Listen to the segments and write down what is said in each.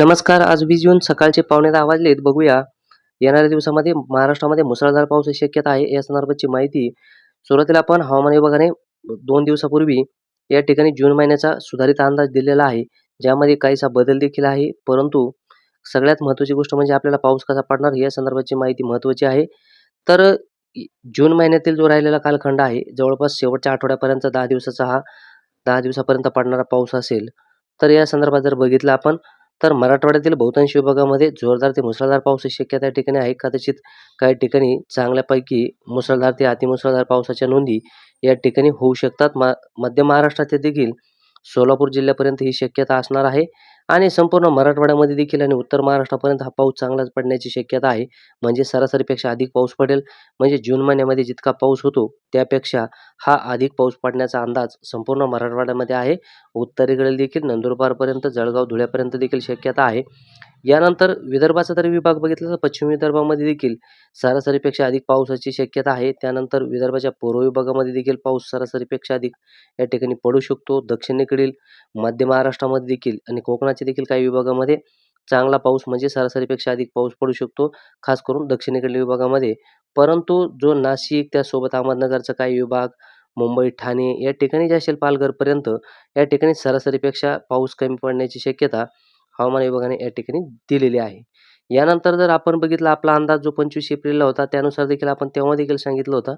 नमस्कार आज वीस जून सकाळचे पावणे दहा वाजलेत. बघूया. येणाऱ्या दिवसामध्ये महाराष्ट्रामध्ये मुसळधार पावसाची शक्यता आहे या संदर्भाची माहिती. सुरुवातीला आपण हवामान विभागाने दोन दिवसापूर्वी या ठिकाणी जून महिन्याचा सुधारित अंदाज दिलेला आहे. ज्यामध्ये काहीसा बदल देखील आहे. परंतु सगळ्यात महत्त्वाची गोष्ट म्हणजे आपल्याला पाऊस कसा पडणार या संदर्भाची माहिती महत्त्वाची आहे. तर जून महिन्यातील जो राहिलेला कालखंड आहे जवळपास शेवटच्या आठवड्यापर्यंत दहा दिवसाचा हा दहा दिवसापर्यंत पडणारा पाऊस असेल. तर या संदर्भात जर बघितलं आपण तर मराठवाड्यातील बहुतांश विभागामध्ये जोरदार ते मुसळधार पावसाची शक्यता या ठिकाणी आहे कदाचित काही ठिकाणी चांगल्यापैकी मुसळधार ते अतिमुसळधार पावसाच्या नोंदी या ठिकाणी होऊ शकतात. मा मध्य महाराष्ट्रातील देखील सोलापूर जिल्ह्यापर्यंत ही शक्यता असणार आहे. आणि संपूर्ण मराठवाड्यामध्ये देखील आणि उत्तर महाराष्ट्रापर्यंत हा पाऊस चांगलाच पडण्याची शक्यता आहे. म्हणजे सरासरीपेक्षा अधिक पाऊस पडेल. म्हणजे जून महिन्यामध्ये जितका पाऊस होतो त्यापेक्षा हा अधिक पाऊस पडण्याचा अंदाज संपूर्ण मराठवाड्यामध्ये आहे. उत्तरेकडे देखील नंदुरबारपर्यंत जळगाव धुळ्यापर्यंत देखील शक्यता आहे. यानंतर विदर्भाचा तरी विभाग बघितला तर पश्चिम विदर्भामध्ये देखील सरासरीपेक्षा अधिक पावसाची शक्यता आहे. त्यानंतर विदर्भाच्या पूर्व विभागामध्ये देखील पाऊस सरासरीपेक्षा अधिक या ठिकाणी पडू शकतो. दक्षिणेकडील मध्य महाराष्ट्रामध्ये देखील आणि कोकणाच्या देखील काही विभागामध्ये चांगला पाऊस म्हणजे सरासरीपेक्षा अधिक पाऊस पडू शकतो खास करून दक्षिणेकडील विभागामध्ये. परंतु जो नाशिक त्यासोबत अहमदनगरचा काही विभाग मुंबई ठाणे या ठिकाणी जे असेल पालघरपर्यंत या ठिकाणी सरासरीपेक्षा पाऊस कमी पडण्याची शक्यता हवामान विभागाने या ठिकाणी दिलेली आहे. यानंतर जर आपण बघितला आपला अंदाज जो पंचवीस एप्रिलला होता त्यानुसार देखील आपण तेव्हा देखील सांगितलं होतं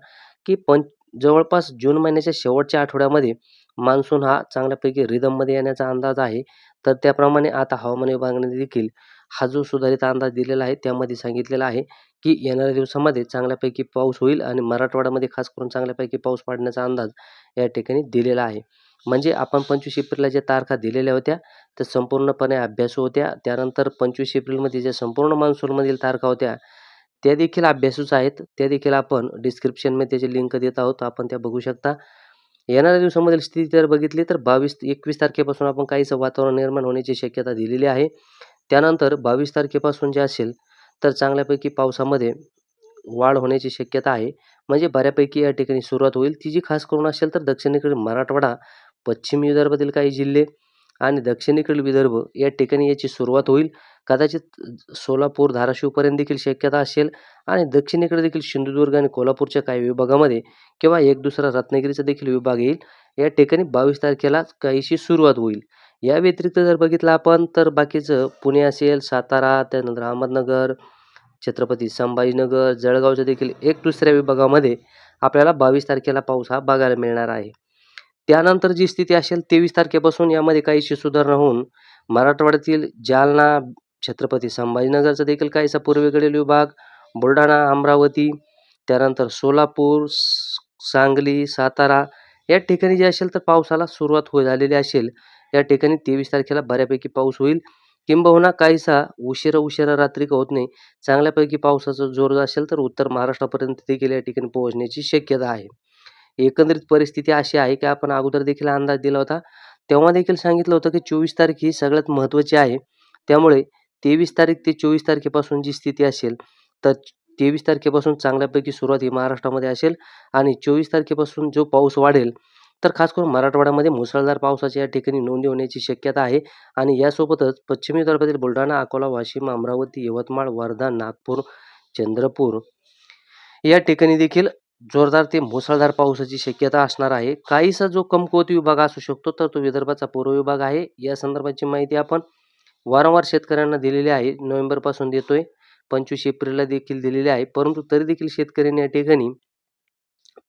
की पं जवळपास जून महिन्याच्या शेवटच्या आठवड्यामध्ये मान्सून हा चांगल्यापैकी रिदममध्ये येण्याचा अंदाज आहे. तर त्याप्रमाणे आता हवामान विभागाने देखील हा जो सुधारित अंदाज दिलेला आहे त्यामध्ये सांगितलेला आहे की येणाऱ्या दिवसामध्ये चांगल्यापैकी पाऊस होईल आणि मराठवाड्यामध्ये खास करून चांगल्यापैकी पाऊस पडण्याचा अंदाज या ठिकाणी दिलेला आहे. म्हणजे आपण पंचवीस एप्रिलला ज्या तारखा दिलेल्या होत्या त्या संपूर्णपणे अभ्यासू होत्या. त्यानंतर पंचवीस एप्रिलमध्ये ज्या संपूर्ण मान्सूनमधील तारखा होत्या त्या देखील अभ्यासूच आहेत. त्या देखील आपण डिस्क्रिप्शनमध्ये त्याची लिंक देत आहोत. आपण त्या बघू शकता. येणाऱ्या दिवसामधील स्थिती जर बघितली तर बावीस एकवीस तारखेपासून आपण काहीसं वातावरण निर्माण होण्याची शक्यता दिलेली आहे. त्यानंतर बावीस तारखेपासून जे असेल तर चांगल्यापैकी पावसामध्ये वाढ होण्याची शक्यता आहे. म्हणजे बऱ्यापैकी या ठिकाणी सुरुवात होईल. ती जी खास करून असेल तर दक्षिणेकडील मराठवाडा पश्चिम विदर्भातील काही जिल्हे आणि दक्षिणेकडील विदर्भ या ठिकाणी याची सुरुवात होईल. कदाचित सोलापूर धाराशिवपर्यंत देखील शक्यता असेल आणि दक्षिणेकडे देखील सिंधुदुर्ग आणि कोल्हापूरच्या काही विभागामध्ये किंवा एक दुसरा रत्नागिरीचा देखील विभाग येईल. या ठिकाणी बावीस तारखेला काहीशी सुरुवात होईल. या व्यतिरिक्त जर बघितलं आपण तर बाकीचं पुणे असेल सातारा त्यानंतर अहमदनगर छत्रपती संभाजीनगर जळगावच्या देखील एक दुसऱ्या विभागामध्ये आपल्याला बावीस तारखेला पाऊस हा बघायला मिळणार आहे. त्यानंतर जी स्थिती असेल तेवीस तारखेपासून यामध्ये काहीशी सुधारणा होऊन मराठवाड्यातील जालना छत्रपती संभाजीनगरचा देखील काहीसा पूर्वेकडील विभाग बुलढाणा अमरावती त्यानंतर सोलापूर सांगली सातारा या ठिकाणी जे असेल तर पावसाला सुरुवात हो झालेली असेल या ठिकाणी तेवीस तारखेला बऱ्यापैकी पाऊस होईल. किंबहुना काहीसा उशिरा उशिरा रात्री का होत नाही चांगल्यापैकी पावसाचा जोर असेल तर उत्तर महाराष्ट्रापर्यंत देखील या ठिकाणी पोहोचण्याची शक्यता आहे. एकंदरीत परिस्थिती अशी आहे की आपण अगोदर देखील अंदाज दिला होता. तेव्हा देखील सांगितलं होतं की चोवीस तारीख ही सगळ्यात महत्त्वाची आहे. त्यामुळे तेवीस तारीख ते चोवीस तारखेपासून जी स्थिती असेल तर तेवीस तारखेपासून चांगल्यापैकी सुरुवात ही महाराष्ट्रामध्ये असेल आणि चोवीस तारखेपासून जो पाऊस वाढेल तर खास करून मराठवाड्यामध्ये मुसळधार पावसाच्या या ठिकाणी नोंदी होण्याची शक्यता आहे. आणि यासोबतच पश्चिम विदर्भातील बुलढाणा अकोला वाशिम अमरावती यवतमाळ वर्धा नागपूर चंद्रपूर या ठिकाणी देखील जोरदार ते मुसळधार पावसाची शक्यता असणार आहे. काहीसा जो कमकुवत विभाग असू शकतो तर तो विदर्भाचा पूर्व विभाग आहे. या संदर्भाची माहिती आपण वारंवार शेतकऱ्यांना दिलेली आहे. नोव्हेंबरपासून देतोय. पंचवीस एप्रिलला देखील दिलेली आहे. परंतु तरी देखील शेतकऱ्यांनी या ठिकाणी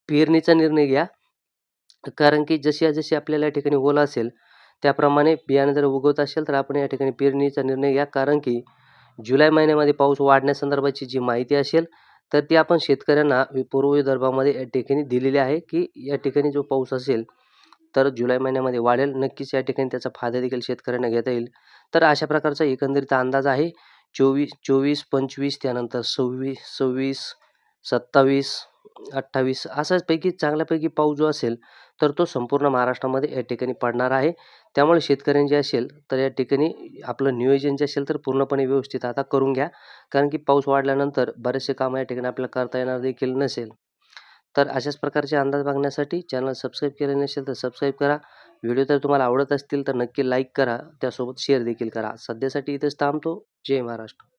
पेरणीचा निर्णय घ्या. कारण की जशी जशी आपल्याला या ठिकाणी ओला असेल त्याप्रमाणे बियाणं जर उगवत असेल तर आपण या ठिकाणी पेरणीचा निर्णय घ्या. कारण की जुलै महिन्यामध्ये पाऊस वाढण्यासंदर्भाची जी माहिती असेल तर ती आपण शेतकऱ्यांना वि- पूर्व विदर्भामध्ये या ठिकाणी दिलेली आहे की या ठिकाणी जो पाऊस असेल तर जुलै महिन्यामध्ये वाढेल. नक्कीच या ठिकाणी त्याचा फायदा देखील शेतकऱ्यांना घेता येईल. तर अशा प्रकारचा एकंदरीत अंदाज आहे. चोवीस चोवीस पंचवीस त्यानंतर सव्वीस सव्वीस सत्तावीस अठ्ठावीस असाच पैकी चांगल्यापैकी पाऊस जो असेल तर तो संपूर्ण महाराष्ट्रामध्ये या ठिकाणी पडणार आहे. त्यामुळे शेतकऱ्यांचे असेल तर या ठिकाणी आपलं नियोजन जे असेल तर पूर्णपणे व्यवस्थित आता करून घ्या. कारण की पाऊस वाढल्यानंतर बरेचसे कामं या ठिकाणी आपल्याला करता येणार देखील नसेल. तर अशाच प्रकारचे अंदाज बघण्यासाठी चॅनल सबस्क्राईब केले नसेल तर सबस्क्राईब करा. व्हिडिओ जर तुम्हाला आवडत असतील तर नक्की लाईक करा. त्यासोबत शेअर देखील करा. सध्यासाठी इथेच थांबतो. जय महाराष्ट्र.